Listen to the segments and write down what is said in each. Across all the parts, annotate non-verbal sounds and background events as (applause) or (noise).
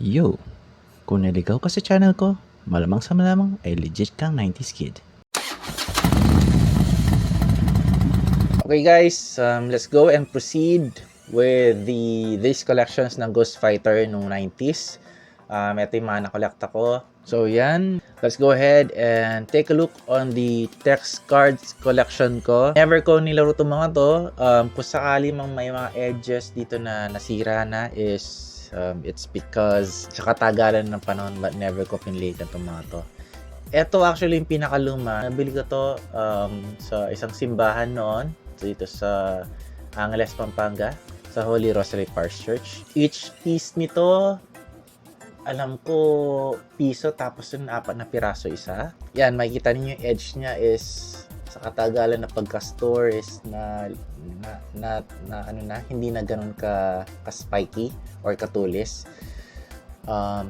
Yo! Kung naligaw ka sa channel ko, malamang sa malamang ay legit kang 90s kid. Okay guys, um, let's go and proceed with the these collections ng Ghost Fighter nung 90s. Um, ito yung mga nakolekta ko. So yan, let's go ahead and take a look on the text cards collection ko. Never ko nilaro itong mga to. Um, kung sakali mang may mga edges dito na nasira na is um, it's because sa katagalan ng panahon but never ko pinlate itong mga to. Ito actually yung pinakaluma. Nabili ko to um, sa isang simbahan noon dito sa Angeles, Pampanga sa Holy Rosary Parish Church. Each piece nito alam ko piso tapos yung apat na piraso isa. Yan, makikita niyo yung edge niya is sa katagalan na pagka-store is na na, na, na ano na hindi na ganun ka ka-spiky or katulis. Um,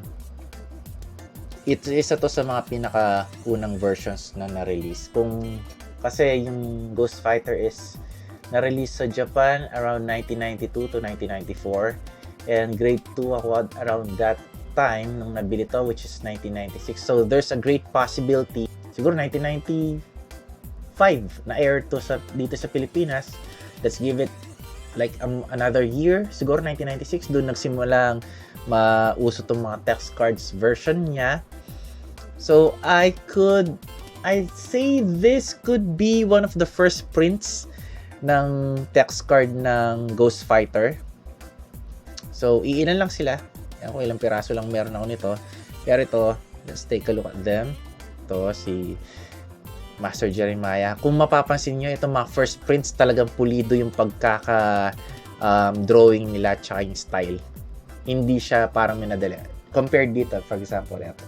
it isa to sa mga pinaka unang versions na na-release. Kung kasi yung Ghost Fighter is na-release sa Japan around 1992 to 1994 and grade 2 ako around that time nung nabili to which is 1996. So there's a great possibility siguro 1995 na air to sa dito sa Pilipinas. Let's give it like um, another year, siguro 1996 doon nagsimulang mauso tong mga text cards version niya. So I could I'd say this could be one of the first prints ng text card ng Ghost Fighter. So, iilan lang sila. Yan ko ilang piraso lang meron ako nito. Pero ito, let's take a look at them. Ito, si Master Jeremiah. Kung mapapansin nyo, ito mga first prints talagang pulido yung pagkaka um, drawing nila tsaka yung style. Hindi siya parang minadali. Compared dito, for example, ito.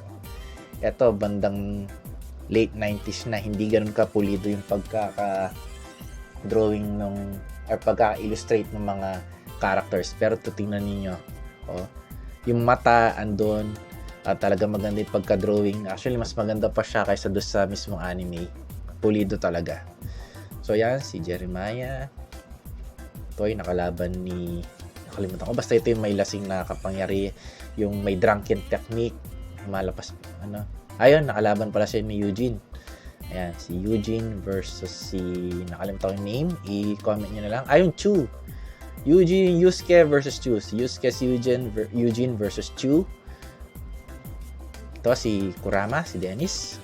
Ito, bandang late 90s na hindi ganun kapulido yung pagkaka drawing nung or pagka-illustrate ng mga characters. Pero tutingnan niyo oh, yung mata andon at talaga maganda yung pagka-drawing. Actually, mas maganda pa siya kaysa doon sa mismong anime. Pulido talaga. So, yan, si Jeremiah. Ito ay nakalaban ni nakalimutan ko. Basta ito yung may lasing na kapangyari. Yung may drunken technique. Malapas, ano. Ayun, nakalaban pala siya ni Eugene. Ayan, si Eugene versus si nakalimutan ko yung name. I-comment nyo na lang. Ayun, Chu. Eugene Yusuke versus Chu. Si Yusuke si Eugene, ver- Eugene versus Chu. Ito si Kurama, si Dennis.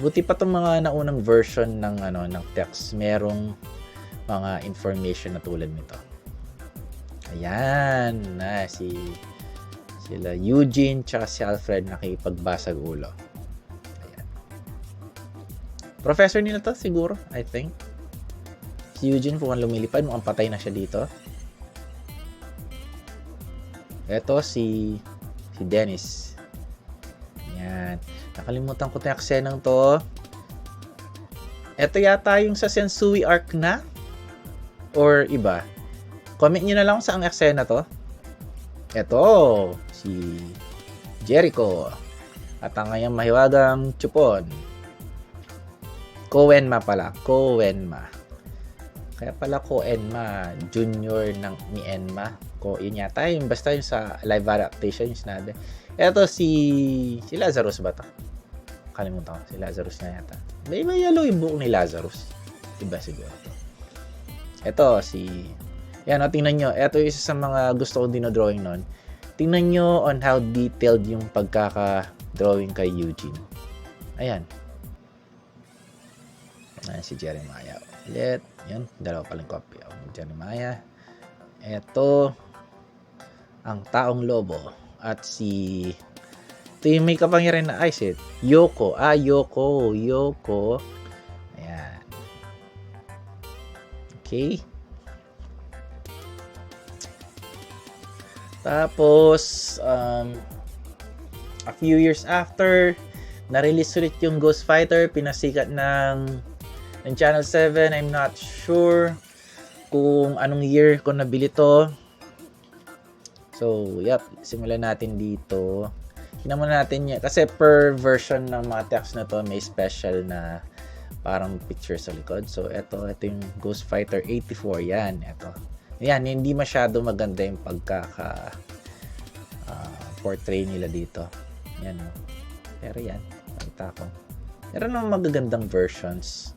Buti pa itong mga naunang version ng ano ng text. Merong mga information na tulad nito. Ayan, na si sila Eugene tsaka si Alfred nakipagbasag ulo. Ayan. Professor nila to siguro, I think. Si Eugene mukhang lumilipad, mukhang patay na siya dito. Ito si si Dennis. Nakalimutan ko yung eksenang to. Ito yata yung sa Sensui arc na? Or iba? Comment nyo na lang sa ang eksena to. Ito, si Jericho. At ang ngayong mahiwagang chupon. Koenma pala. Koenma. Kaya pala Koenma, junior ng ni Enma. Ko, yun yata. Yung basta yung sa live adaptation yung sinabi. Ito si, si Lazarus ba to? Kalimutan ko. Si Lazarus na yata. May may yellow yung buhok ni Lazarus. Iba siguro to. Ito si yan, o, tingnan nyo. Ito yung isa sa mga gusto kong dinodrawing nun. Tingnan nyo on how detailed yung pagkaka-drawing kay Eugene. Ayan. Ayan si Jeremiah. Ulit. Yan, dalawa palang copy. O, Jeremiah. Ito, ang taong lobo. At si ito yung may kapangyarihan na ay shit. Yoko. Ah, Yoko. Yoko. Ayan. Okay. Tapos, um, a few years after, na-release ulit yung Ghost Fighter, pinasikat ng, ng Channel 7. I'm not sure kung anong year ko nabili to. So, yep, simulan natin dito. Tingnan muna natin yan. Kasi per version ng mga text na to, may special na parang picture sa likod. So, ito, ito yung Ghost Fighter 84. Yan, ito. Yan, hindi masyado maganda yung pagkaka ah, portray nila dito. Yan o. Pero yan, nakita ko. Meron naman magagandang versions.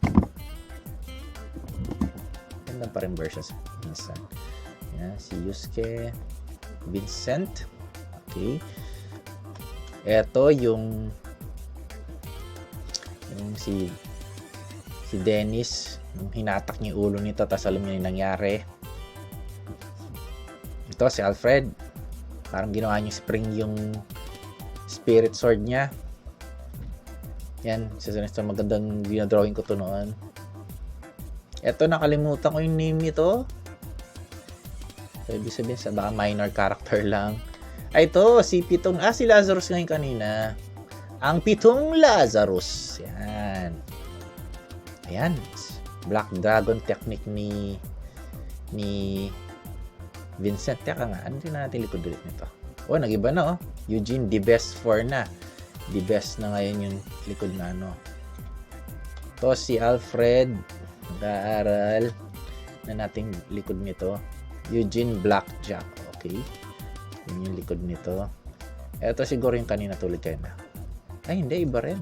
Ganda pa rin versions minsan. Yan, si Yusuke Vincent. Okay. Ito yung yung si si Dennis yung hinatak niya ulo nito tapos alam niya yung nangyari. Ito si Alfred. Parang ginawa niya spring yung spirit sword niya. Yan isa sa magandang ginadrawing ko to noon. Eto nakalimutan ko yung name nito so ibig sabihin sa baka minor character lang ay ito si Pitong ah si Lazarus ngayon kanina ang Pitong Lazarus yan ayan Black Dragon technique ni ni Vincent. Teka nga, ano din natin likod ulit nito? Oh, nag-iba na oh. Eugene, the best for na. The best na ngayon yung likod na ano. To si Alfred, nag-aaral na nating likod nito. Eugene Blackjack. Okay. Yun yung likod nito. Ito siguro yung kanina tulad kayo na. Ay, hindi. Iba rin.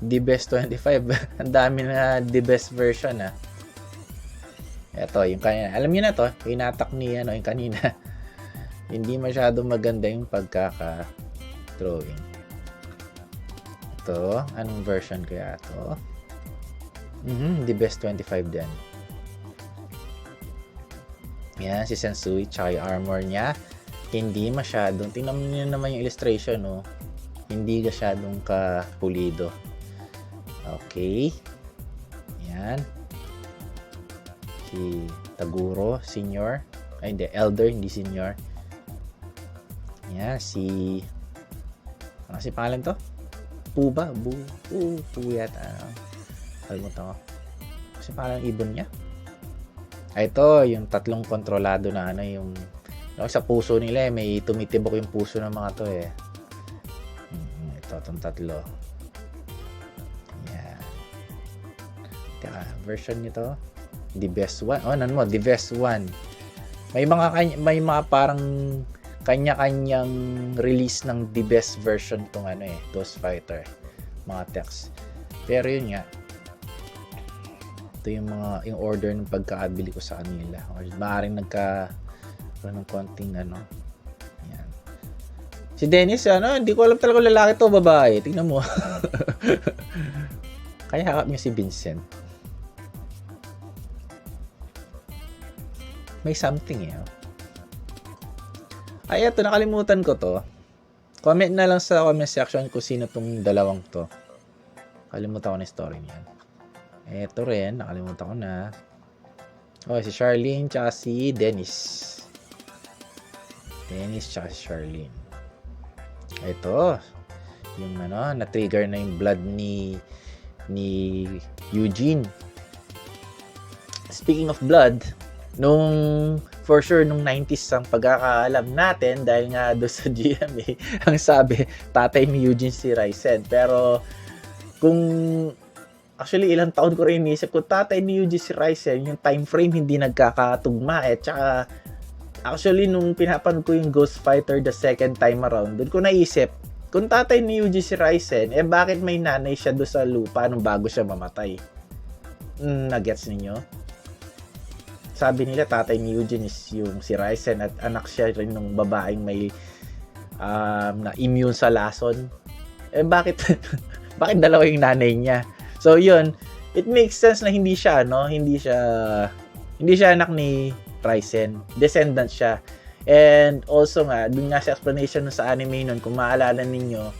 The best 25. (laughs) Ang dami na the best version ah. Ito, yung kanina. Alam niyo na to, inatak ni ano, yung kanina. (laughs) Hindi masyado maganda yung pagkaka-drawing. Ito, anong version kaya to? Mhm, the best 25 din. Yan, si Sensui, tsaka yung armor niya. Hindi masyadong, tingnan niyo naman yung illustration, no? Hindi masyadong kapulido. Okay. Yan. Si Taguro, senior. Ay, hindi. Elder, hindi senior. Yan, si... Ano si pangalan to? Pu ba? Bu? Pu, Pu yata. Kalimutan ko. Kasi pangalan ng ibon niya? Ito, yung tatlong kontrolado na ano, yung... No, sa puso nila eh, may tumitibok yung puso ng mga to eh. Mm, Ito, itong tatlo. Yan. Teka, version nito. The best one. Oh, nan mo, the best one. May mga kanya, may mga parang kanya-kanyang release ng the best version tong ano eh, Ghost Fighter. Mga text. Pero yun nga, ito yung mga yung order ng pagkaabili ko sa kanila. Or maaaring nagka ng konting ano. Yan. Si Dennis, ano, hindi ko alam talaga lalaki to babae. Tingnan mo. (laughs) Kaya hakap niya si Vincent. May something eh. oh. Ay, eto, nakalimutan ko to. Comment na lang sa comment section kung sino tong dalawang to. Kalimutan ko na story niyan. Eto rin, nakalimutan ko na. Oh, si Charlene tsaka si Dennis. Dennis tsaka si Charlene. Ito. Yung ano, na-trigger na yung blood ni ni Eugene. Speaking of blood, nung for sure nung 90s ang pagkakaalam natin dahil nga do sa (laughs) GMA ang sabi tatay ni Eugene si Ryzen pero kung actually ilang taon ko rin iniisip ko tatay ni si Ryzen yung time frame hindi nagkakatugma eh tsaka actually nung pinapanood ko yung Ghost Fighter the second time around doon ko naisip kung tatay ni si Ryzen eh bakit may nanay siya do sa lupa nung bago siya mamatay mm, nagets ninyo sabi nila tatay ni Eugene is yung si Ryzen at anak siya rin ng babaeng may um, na immune sa lason. Eh bakit (laughs) bakit dalawa yung nanay niya? So yun, it makes sense na hindi siya no, hindi siya hindi siya anak ni Ryzen. Descendant siya. And also nga, dun nga sa explanation sa anime nun, kung maalala ninyo,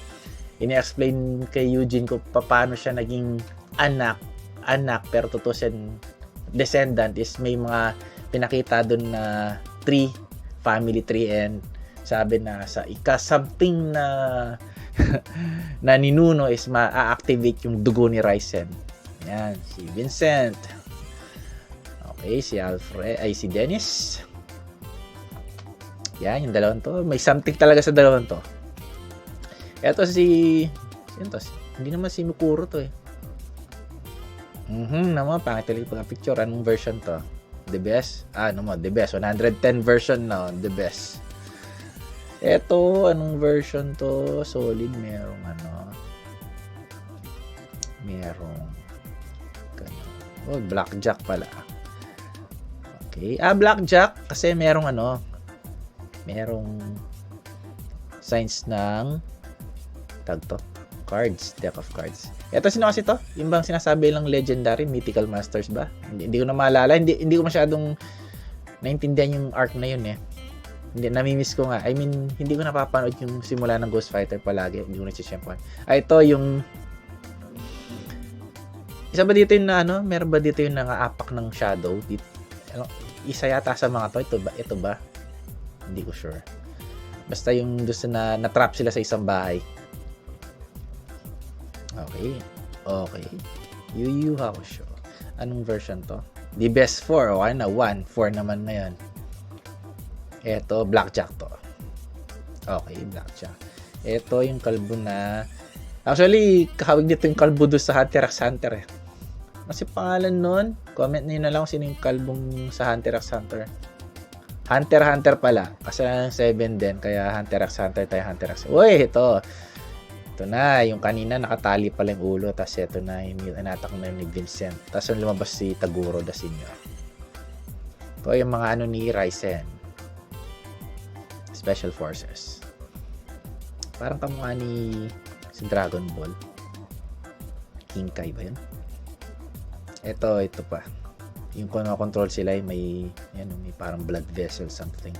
ini-explain kay Eugene kung paano siya naging anak, anak, pero siya descendant is may mga pinakita doon na tree, family tree and sabi na sa ika something na (laughs) na ninuno is ma-activate yung dugo ni Ryzen. Yan, si Vincent. Okay, si Alfred, ay si Dennis. Yan, yung dalawang to. May something talaga sa dalawang to. Ito si, sino to? Hindi naman si Mukuro to eh. Mhm, naman pangit talaga pag picture anong version to? The best? Ah, ano mo, the best 110 version na, the best. Eto, anong version to? Solid, merong ano. Merong ganun. Oh, blackjack pala. Okay. Ah, blackjack kasi merong ano, merong signs ng tag to cards, deck of cards. Ito sino kasi to? Yung bang sinasabi lang legendary, mythical masters ba? Hindi, hindi ko na maalala. Hindi, hindi ko masyadong naintindihan yung arc na yun eh. Hindi, namimiss ko nga. I mean, hindi ko napapanood yung simula ng Ghost Fighter palagi. Hindi ko nagsisiyempuan. Ah, ito yung isa ba dito yung ano? Meron ba dito yung nangaapak ng shadow? Dito, ano, isa yata sa mga to. Ito ba? Ito ba? Hindi ko sure. Basta yung sa na, na-trap sila sa isang bahay. Okay. Okay. Yu Yu Hakusho. Anong version to? The best 4. Okay na. 1. 4 naman na yan. Ito, Blackjack to. Okay, Blackjack. Ito yung kalbo na... Actually, kahawig dito yung kalbo doon sa Hunter x Hunter eh. Kasi pangalan nun, comment nyo na lang sino yung kalbong sa Hunter x Hunter. Hunter Hunter pala. Kasi 7 din, kaya Hunter x Hunter tayo Hunter x Uy, ito. Ito na, yung kanina nakatali pala yung ulo, tapos ito na yung inatak na ni Vincent. Tapos yung lumabas si Taguro da Sinyo. Ito yung mga ano ni Ryzen. Special Forces. Parang kamukha ni si Dragon Ball. King Kai ba yun? Ito, ito pa. Yung control sila ay may, yan, may parang blood vessel something.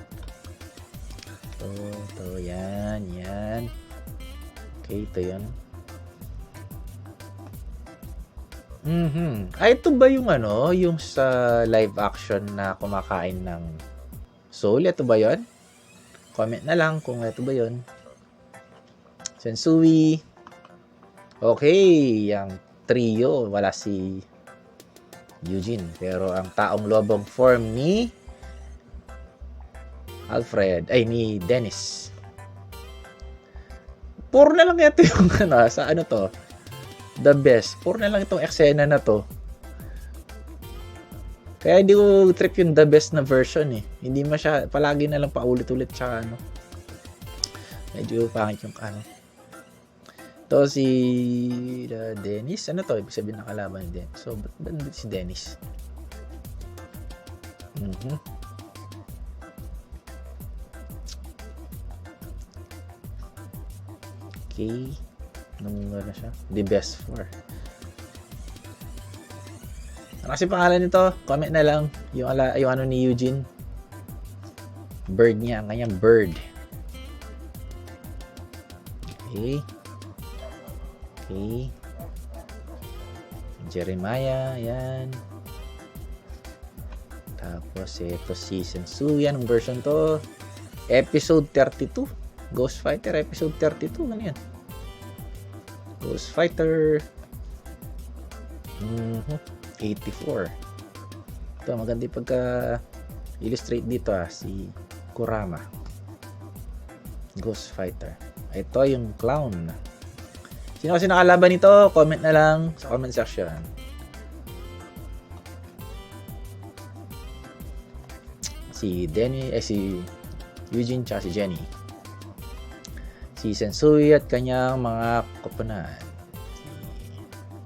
Ito, ito, yan, yan. Okay, ito yan. Mhm. Ay, ito ba yung ano, yung sa live action na kumakain ng soul? Ito ba yon? Comment na lang kung ito ba yon. Sensui. Okay, yung trio, wala si Eugene. Pero ang taong lobong form ni Alfred, ay ni Dennis. Puro na lang ito yung (laughs) ano, sa ano to, the best. Puro na lang itong eksena na to. Kaya hindi ko trip yung the best na version eh. Hindi masya, palagi na lang paulit-ulit tsaka ano. Medyo pangit yung ano. To si uh, Dennis. Ano to? Ibig sabihin ng kalaban ni Dennis. So, ba't ba si Dennis? Mhm. Okay. Nung ano siya? The best four. Ano kasi pangalan nito? Comment na lang. Yung, ala, yung ano ni Eugene. Bird niya. Ang bird. Okay. Okay. Jeremiah. Yan. Tapos ito season 2. Yan ang version to. Episode 32. Ghost Fighter episode 32. Ano yan? Ghost Fighter. Mhm. 84. Ito, maganda pagka illustrate dito ah, si Kurama. Ghost Fighter. Ito yung clown. Sino kasi nakalaban nito? Comment na lang sa comment section. Si Denny, eh si Eugene tsaka si Jenny. Si Sensui at kanyang mga koponan.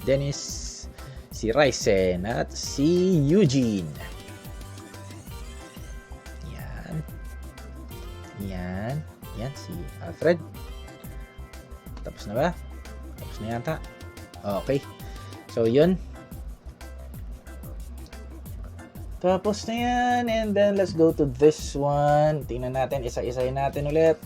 Dennis, si Ryzen at si Eugene. Yan. Yan. Yan si Alfred. Tapos na ba? Tapos na yata. Okay. So, yun. Tapos na yan. And then, let's go to this one. Tingnan natin. Isa-isayin natin ulit.